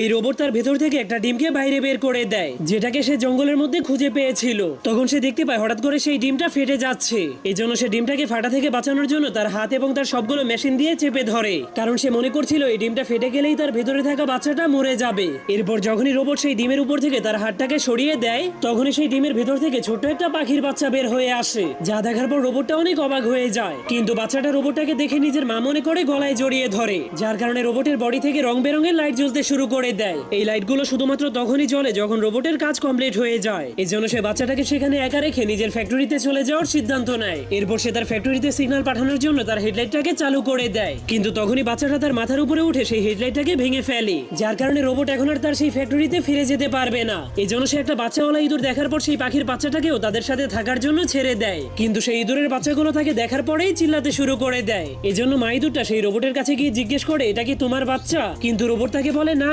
এই রোবট তার ভেতর থেকে একটা ডিমকে বাইরে বের করে দেয়, যেটাকে সে জঙ্গলের মধ্যে খুঁজে পেয়েছিল। তখন সে দেখতে পায় হঠাৎ করে সেই ডিমটা ফেটে যাচ্ছে। এই জন্য সে ডিমটাকে ফাটা থেকে বাঁচানোর জন্য তার হাত এবং তার সবগুলো মেশিন দিয়ে চেপে ধরে। কারণ সে মনে করছিল এই ডিমটা ফেটে গেলেই তার ভেতরে থাকা বাচ্চাটা মরে যাবে। এরপর যখনই রোবট সেই ডিমের উপর থেকে তার হাতটাকে সরিয়ে দেয়, তখনই সেই ডিমের ভেতর থেকে ছোট্ট একটা পাখির বাচ্চা বের হয়ে আসে, যা দেখার পর রোবটটা অনেক অবাক হয়ে যায়। কিন্তু বাচ্চাটা রোবটটাকে দেখে নিজের মা মনে করে গলায় জড়িয়ে ধরে, যার কারণে রোবটের বডি থেকে রং বেরঙের লাইট জ্বলতে শুরু করে দেয়। এই লাইটগুলো শুধুমাত্র তখনই জ্বলে যখন রোবটের কাজ কমপ্লিট হয়ে যায়। এই জন্য সে বাচ্চাটাকে সেখানে একা রেখে নিজের ফ্যাক্টরিতে চলে যাওয়ার সিদ্ধান্ত নেয়। এরপর সে তার ফ্যাক্টরিতে সিগন্যাল পাঠানোর জন্য তার হেডলাইটটাকে চালু করে দেয়। কিন্তু তখনই বাচ্চাটা তার মাথার উপরে উঠে সেই হেডলাইটটাকে ভেঙে ফেলে। যার কারণে রোবট এখন আর তার সেই ফ্যাক্টরিতে ফিরে যেতে পারবে না। এই জন্য সে একটা বাচ্চাওয়ালা ইঁদুর দেখার পর সেই পাখির বাচ্চাটাকেও তাদের সাথে থাকার জন্য ছেড়ে দেয়। কিন্তু সেই ইঁদুরের বাচ্চাগুলো তাকে দেখার পরেই চিল্লাতে শুরু করে দেয়। এজন্য মা ইঁদুরটা সেই রোবটের কাছে গিয়ে জিজ্ঞেস করে, এটা কি তোমার বাচ্চা? কিন্তু রোবট তাকে বলে, না